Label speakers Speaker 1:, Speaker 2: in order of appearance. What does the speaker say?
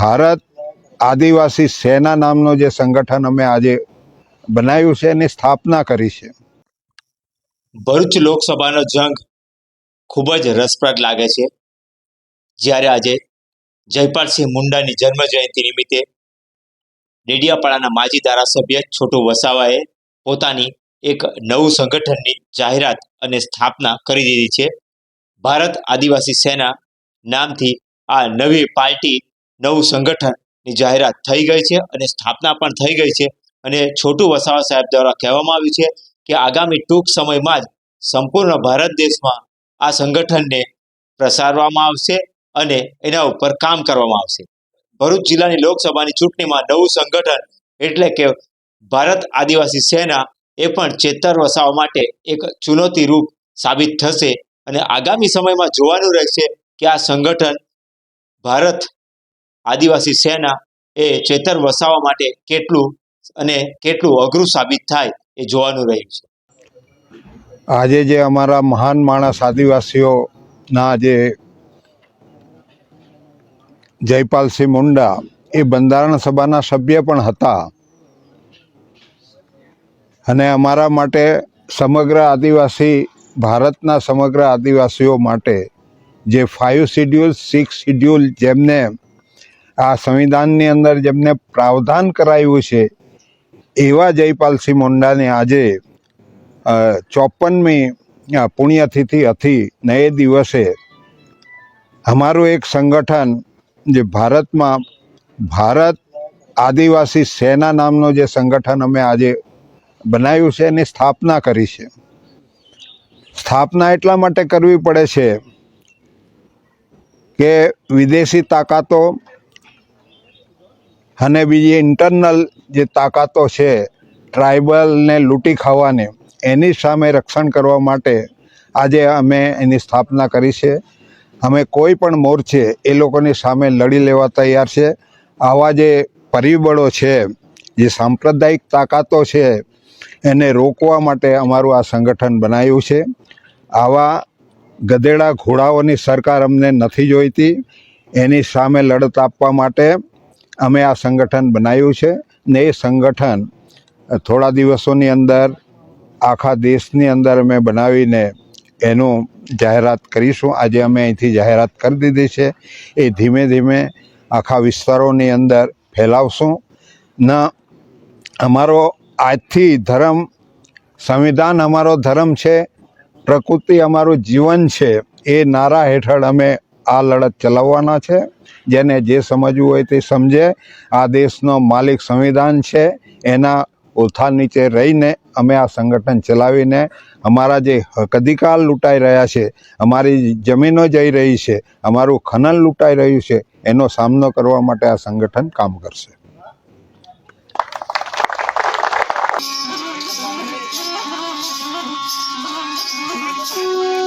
Speaker 1: ભારત આદિવાસી સેના નામનો જે સંગઠન અમે આજે બનાવ્યું છે, એની સ્થાપના કરી છે.
Speaker 2: ભરૂચ લોકસભાનો જંગ ખૂબ જ રસપ્રદ લાગે છે. જ્યારે આજે જયપાલસિંહ મુંડાની જન્મ જયંતિ નિમિત્તે ડેડિયાપાડાના માજી ધારાસભ્ય છોટુ વસાવાએ પોતાની એક નવું સંગઠનની જાહેરાત અને સ્થાપના કરી દીધી છે. ભારત આદિવાસી સેના નામથી આ નવી પાર્ટી, નવું સંગઠનની જાહેરાત થઈ ગઈ છે અને સ્થાપના પણ થઈ ગઈ છે. અને છોટુ વસાવા સાહેબ દ્વારા કહેવામાં આવ્યું છે કે આગામી ટૂંક સમયમાં જ સંપૂર્ણ ભારત દેશમાં આ સંગઠનને પ્રસારવામાં આવશે અને એના ઉપર કામ કરવામાં આવશે. ભરૂચ જિલ્લાની લોકસભાની ચૂંટણીમાં નવું સંગઠન એટલે કે ભારત આદિવાસી સેના એ પણ ચેતર વસાવવા માટે એક ચુનૌતીરૂપ સાબિત થશે અને આગામી સમયમાં જોવાનું રહેશે કે આ સંગઠન ભારત આદિવાસી સેના એ ચેતર વસાવવા માટે કેટલું અને કેટલું અઘરું સાબિત થાય એ જોવાનું રહ્યું છે.
Speaker 1: આજે જે અમારા મહાન માણસ આદિવાસીઓના જે જયપાલસિંહ મુંડા એ બંધારણ સભાના સભ્ય પણ હતા અને અમારા માટે સમગ્ર આદિવાસી, ભારતના સમગ્ર આદિવાસીઓ માટે જે ફાઇવ શિડ્યુલ સિક્સ શિડ્યુલ જેમને આ સંવિધાનની અંદર જેમને પ્રાવધાન કરાયું છે, એવા જયપાલસિંહ મુંડાને આજે ચોપનમી પુણ્યતિથિ હતી ને એ દિવસે અમારું એક સંગઠન જે ભારતમાં, ભારત આદિવાસી સેના નામનો જે સંગઠન અમે આજે બનાવ્યું છે એની સ્થાપના કરી છે. સ્થાપના એટલા માટે કરવી પડે છે કે વિદેશી તાકાતો અને બીજી ઇન્ટરનલ જે તાકાતો છે ટ્રાઇબલને લૂંટી ખાવાને, એની સામે રક્ષણ કરવા માટે આજે અમે એની સ્થાપના કરી છે. અમે કોઈ પણ મોરચે એ લોકોની સામે લડી લેવા તૈયાર છે. આવા જે પરિબળો છે, જે સાંપ્રદાયિક તાકાતો છે એને રોકવા માટે અમારું આ સંગઠન બનાવ્યું છે. આવા ગધેડા ઘોડાઓની સરકાર અમને નથી જોઈતી. એની સામે લડત આપવા માટે અમે આ સંગઠન બનાવ્યું છે ને એ સંગઠન થોડા દિવસોની અંદર આખા દેશની અંદર અમે બનાવીને એનું જાહેરાત કરીશું. આજે અમે અહીંથી જાહેરાત કરી દીધી છે. એ ધીમે ધીમે આખા વિસ્તારોની અંદર ફેલાવશું. ન અમારો આજથી ધર્મ, સંવિધાન અમારો ધર્મ છે, પ્રકૃતિ અમારું જીવન છે, એ નારા હેઠળ અમે આ લડત ચલાવવાના છે. જેને જે સમજવું હોય તે સમજે. આ દેશનો માલિક સંવિધાન છે. એના ઓથા નીચે રહીને અમે આ સંગઠન ચલાવીને અમારા જે હક અધિકાર લૂંટાઈ રહ્યા છે, અમારી જમીનો જઈ રહી છે, અમારું ખનન લૂંટાઈ રહ્યું છે, એનો સામનો કરવા માટે આ સંગઠન કામ કરશે. Thank you.